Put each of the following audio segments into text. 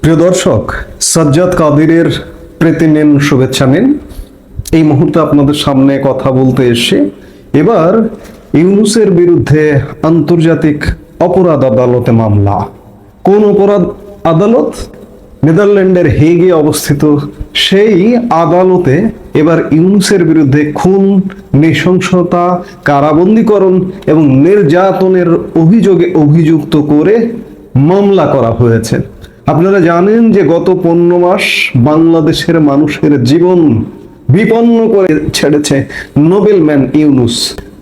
প্রিয় দর্শক, সাজ্জাদ কাদিরের প্রীতি নিন শুভেচ্ছা নিন। এই মুহূর্তে আপনাদের সামনে কথা বলতে এসে এবার ইউনুসের বিরুদ্ধে আন্তর্জাতিক অপরাধ আদালতে মামলা। কোন অপরাধ আদালত? নেদারল্যান্ডের হেগে অবস্থিত সেই আদালতে এবার ইউনুসের বিরুদ্ধে খুন, নৃশংসতা, কারাবন্দীকরণ এবং নির্যাতনের অভিযোগে অভিযুক্ত করে মামলা করা হয়েছে। আপনারা জানেন যে গত পনেরো মাস বাংলাদেশের মানুষের জীবন বিপন্ন করে ছেড়েছে নোবেলম্যান ইউনুস।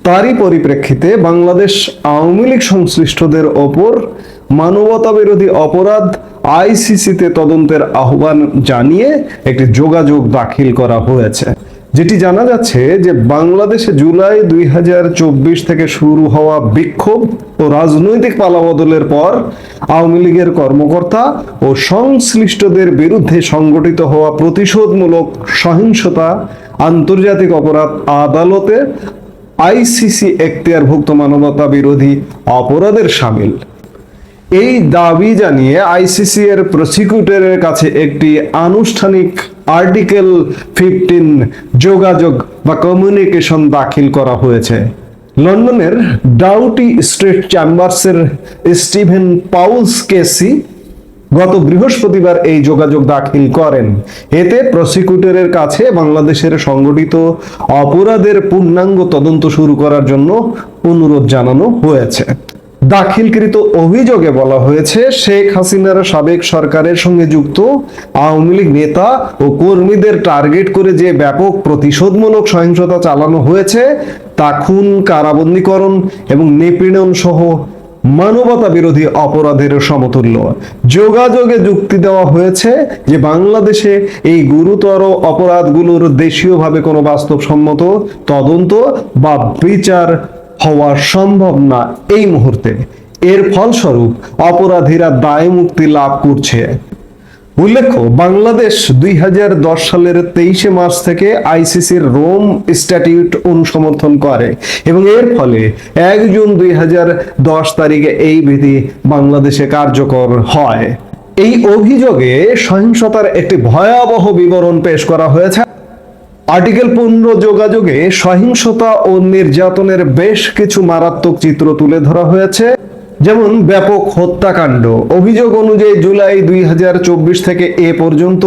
তারই পরিপ্রেক্ষিতে বাংলাদেশ আওয়ামী লীগ সংশ্লিষ্টদের ওপর মানবতা বিরোধী অপরাধ আইসিসিতে তদন্তের আহ্বান জানিয়ে একটি যোগাযোগ দাখিল করা হয়েছে। যেটি জানা যাচ্ছে যে বাংলাদেশে জুলাই দুই হাজার চব্বিশ থেকে শুরু হওয়া বিক্ষোভ ও রাজনৈতিক পালাবদলের পর আওয়ামী লীগের কর্মকর্তা ও সংশ্লিষ্টদের বিরুদ্ধে সংগঠিত হওয়া প্রতিশোধমূলক সহিংসতা, আন্তর্জাতিক অপরাধ, আদালতে আইসিসি এখতিয়ারভুক্ত মানবতা বিরোধী অপরাধের সামিল। এই দাবি জানিয়ে আইসিসি এর প্রসিকিউটরের কাছে একটি আনুষ্ঠানিক আর্টিকেল ফিফটিন যোগাযোগ বা কমিউনিকেশন দাখিল করা হয়েছে। লন্ডনের ডাউটি স্ট্রিট চেম্বার্সের স্টিভেন পাউলস কেসি গত বৃহস্পতিবার এই যোগাযোগ দাখিল করেন। এতে প্রসিকিউটরের কাছে বাংলাদেশের সংগঠিত অপরাধের পূর্ণাঙ্গ তদন্ত শুরু করার জন্য অনুরোধ জানানো হয়েছে। দাখিলকৃত অভিযোগে বলা হয়েছে, শেখ হাসিনার সাবেক সরকারের সঙ্গে যুক্ত আওয়ামী লীগ নেতা ও কর্মীদের টার্গেট করে যে ব্যাপক প্রতিশোধমূলক সহিংসতা চালানো হয়েছে, তা খুন, কারাবন্দীকরণ এবং নিপীড়ন সহ মানবতা বিরোধী অপরাধের সমতুল্য। যোগাযোগে যুক্তি দেওয়া হয়েছে যে বাংলাদেশে এই গুরুতর অপরাধগুলোর দেশীয়ভাবে কোনো বাস্তবসম্মত তদন্ত বা বিচার হওয়া সম্ভব না এই মুহূর্তে। এর ফলস্বরূপ অপরাধীরা দায় মুক্তি লাভ করছে। উল্লেখ্য, বাংলাদেশ দুই সালের তেইশে মার্চ থেকে আইসিসির রোম স্ট্যাটিউট অনুসমর্থন করে এবং এর ফলে এক জুন দুই হাজার দশ তারিখে এই বিধি বাংলাদেশে কার্যকর হয়। এই অভিযোগে সহিংসতার একটি ভয়াবহ বিবরণ পেশ করা হয়েছে। আর্টিকেল পনেরো যোগাযোগে সহিংসতা ও নির্যাতনের বেশ কিছু মারাত্মক চিত্র তুলে ধরা হয়েছে। যেমন ব্যাপক হত্যাকাণ্ড। অভিযোগ অনুযায়ী জুলাই দুই হাজার চব্বিশ থেকে এ পর্যন্ত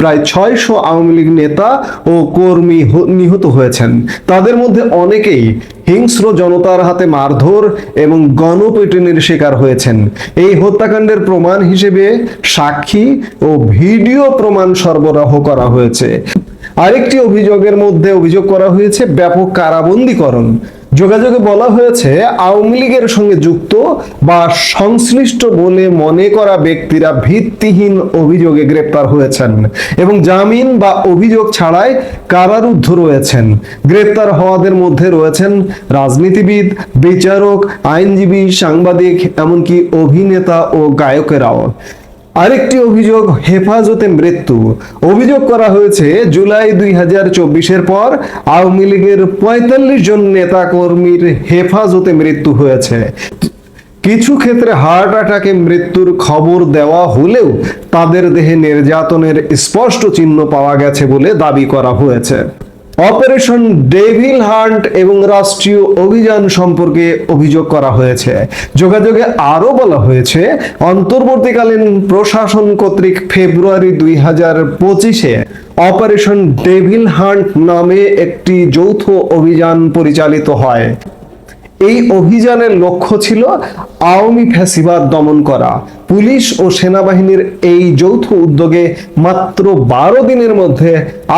প্রায় ছয়শো আওয়ামী লীগ নেতা ও কর্মী নিহত হয়েছেন। তাদের মধ্যে অনেকেই হিংস্র জনতার হাতে মারধর এবং গণপিটুনির শিকার হয়েছেন। এই হত্যাকাণ্ডের প্রমাণ হিসেবে সাক্ষী ও ভিডিও প্রমাণ সরবরাহ করা হয়েছে। আরেকটি অভিযোগের মধ্যে অভিযোগ করা হয়েছে ব্যাপক কারাবন্দীকরণ। যোগাযোগে বলা হয়েছে, আওয়ামী লীগের সঙ্গে যুক্ত বা সংশ্লিষ্ট বলে মনে করা ব্যক্তিরা ভিত্তিহীন অভিযোগে গ্রেপ্তার হয়েছেন এবং জামিন বা অভিযোগ ছাড়াই কারারুদ্ধ রয়েছেন। গ্রেপ্তার হওয়াদের মধ্যে রয়েছেন রাজনীতিবিদ, বিচারক, আইনজীবী, সাংবাদিক, এমনকি অভিনেতা ও গায়কেরাও। আরেকটি অভিযোগ, হেফাজতে মৃত্যু। অভিযোগ করা হয়েছে, জুলাই দুই হাজার চব্বিশের পর আওয়ামী লীগের পঁয়তাল্লিশ জন নেতা কর্মীর হেফাজতে মৃত্যু হয়েছে। কিছু ক্ষেত্রে হার্ট অ্যাটাকে মৃত্যুর খবর দেওয়া হলেও তাদের দেহে নির্যাতনের স্পষ্ট চিহ্ন পাওয়া গেছে বলে দাবি করা হয়েছে। অপারেশন ডেভিল হান্ট এবং রাষ্ট্রীয় অভিযান সম্পর্কে অভিযোগ করা হয়েছে। যোগাযোগে আরও বলা হয়েছে, অন্তর্বর্তীকালীন প্রশাসন কর্তৃক ফেব্রুয়ারি দুই হাজার পঁচিশে অপারেশন ডেভিল হান্ট নামে একটি যৌথ অভিযান পরিচালিত হয়। এই অভিযানের লক্ষ্য ছিল আওয়ামী ফ্যাসিবাদ দমন করা। পুলিশ ও সেনাবাহিনীর এই যৌথ উদ্যোগে মাত্র বারো দিনের মধ্যে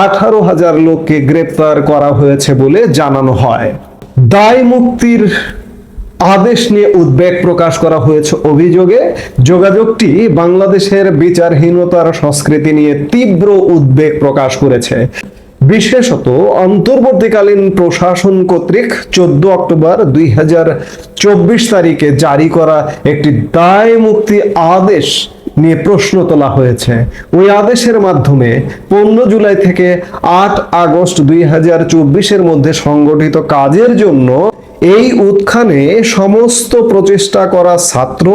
আঠারো হাজার লোককে গ্রেপ্তার করা হয়েছে বলে জানানো হয়। দায় মুক্তির আদেশ নিয়ে উদ্বেগ প্রকাশ করা হয়েছে অভিযোগে। যোগাযোগটি বাংলাদেশের বিচারহীনতার সংস্কৃতি নিয়ে তীব্র উদ্বেগ প্রকাশ করেছে। বিশেষত অন্তর্বর্তীকালীন প্রশাসন কর্তৃক চোদ্দ অক্টোবর দুই হাজার চব্বিশ তারিখে জারি করা একটি দায় মুক্তি আদেশ নিয়ে প্রশ্ন তোলা হয়েছে। ওই আদেশের মাধ্যমে পনেরো জুলাই থেকে আট আগস্ট দুই চব্বিশের মধ্যে সংগঠিত কাজের জন্য এই উত্থানে সমস্ত প্রচেষ্টা করা ছাত্র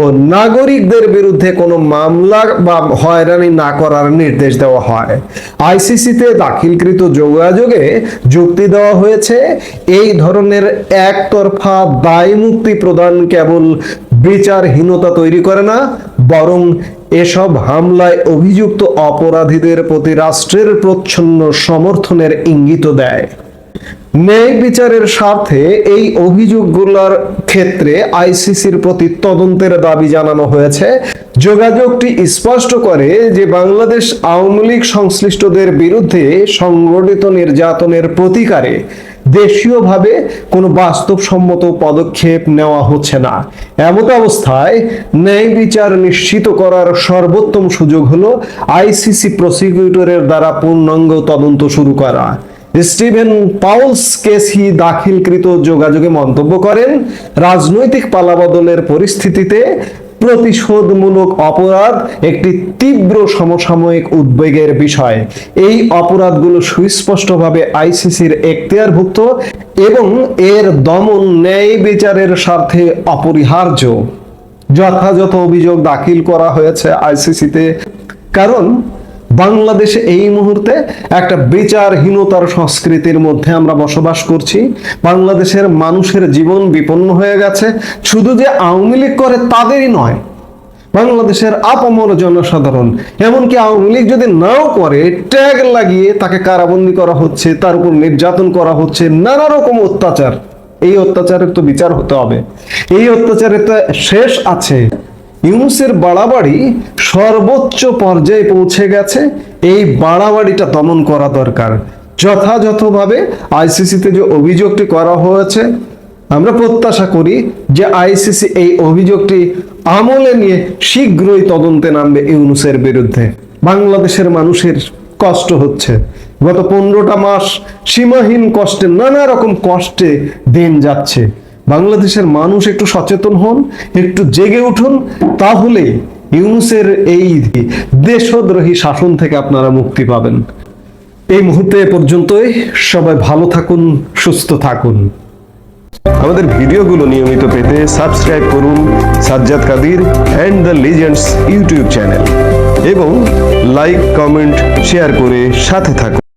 ও নাগরিকদের বিরুদ্ধে কোনো মামলা বা হয়রানি না করার নির্দেশ দেওয়া হয়। আইসিসিতে দাখিলকৃত যোগাযোগে যুক্তি দেওয়া হয়েছে, এই ধরনের একতরফা দায় মুক্তি প্রদান কেবল বিচারহীনতা তৈরি করে না, বরং এসব হামলায় অভিযুক্ত অপরাধীদের প্রতি রাষ্ট্রের প্রচ্ছন্ন সমর্থনের ইঙ্গিত দেয়। ন্যায় বিচারের স্বার্থে এই অভিযোগগুলোর ক্ষেত্রে আইসিসির প্রতি তদন্তের দাবি জানানো হয়েছে। যোগাযোগটি স্পষ্ট করে যে বাংলাদেশ আওয়ামী লীগ সংশ্লিষ্টদের বিরুদ্ধে সংগঠিত নির্যাতনের প্রতিকারে দেশীয়ভাবে কোনো বাস্তবসম্মত পদক্ষেপ নেওয়া হচ্ছে না। এমত অবস্থায় ন্যায় বিচার নিশ্চিত করার সর্বোত্তম সুযোগ হলো আইসিসি প্রসিকিউটরের দ্বারা পূর্ণাঙ্গ তদন্ত শুরু করা। স্টিভেন পাউলস কেসি দাখিলকৃত যোগাযোগে মন্তব্য করেন, রাজনৈতিক পালাবদলের পরিস্থিতিতে প্রতিশোধমূলক অপরাধ একটি তীব্র সমসাময়িক উদ্বেগের বিষয়। এই অপরাধগুলো সুস্পষ্টভাবে আইসিসির এখতিয়ারভুক্ত এবং এর দমন ন্যায় বিচারের স্বার্থে অপরিহার্য। যথাযথ অভিযোগ দাখিল করা হয়েছে আইসিসিতে, কারণ বাংলাদেশে এই মুহূর্তে একটা বিচারহীনতার সংস্কৃতির মধ্যে আমরা বসবাস করছি। বাংলাদেশের মানুষের জীবন বিপন্ন হয়ে গেছে। শুধু যে আওয়ামী লীগ করে তাদেরই নয়, বাংলাদেশের আপামর জনসাধারণ, এমনকি আওয়ামী লীগ যদি নাও করে, ট্যাগ লাগিয়ে তাকে কারাবন্দি করা হচ্ছে, তার উপর নির্যাতন করা হচ্ছে, নানা রকম অত্যাচার। এই অত্যাচারের তো বিচার হতে হবে। এই অত্যাচারের তো শেষ আছে। ইউনুসের বাড়াবাড়ি সর্বোচ্চ পর্যায়ে পৌঁছে গেছে। এই বাড়াবাড়িটা দমন করা দরকার। যথাযথভাবে আইসিসিতে যে অভিযোগটি করা হয়েছে, আমরা প্রত্যাশা করি যে আইসিসি এই অভিযোগটি আমলে নিয়ে শীঘ্রই তদন্তে নামবে ইউনুসের বিরুদ্ধে। বাংলাদেশের মানুষের কষ্ট হচ্ছে। গত পনেরোটা মাস সীমাহীন কষ্টে নানা রকম কষ্টে দিন যাচ্ছে। বাংলাদেশের মানুষ একটু সচেতন হন, একটু জেগে উঠুন, তাহলে ইউনুসের এই দেশদ্রোহী শাসন থেকে আপনারা মুক্তি পাবেন। এই মুহূর্তে পর্যন্তই, সবাই ভালো থাকুন, সুস্থ থাকুন। আমাদের ভিডিওগুলো নিয়মিত পেতে সাবস্ক্রাইব করুন Sajjad Kadir and the legends YouTube channel এবং লাইক, কমেন্ট, শেয়ার করে সাথে থাকুন।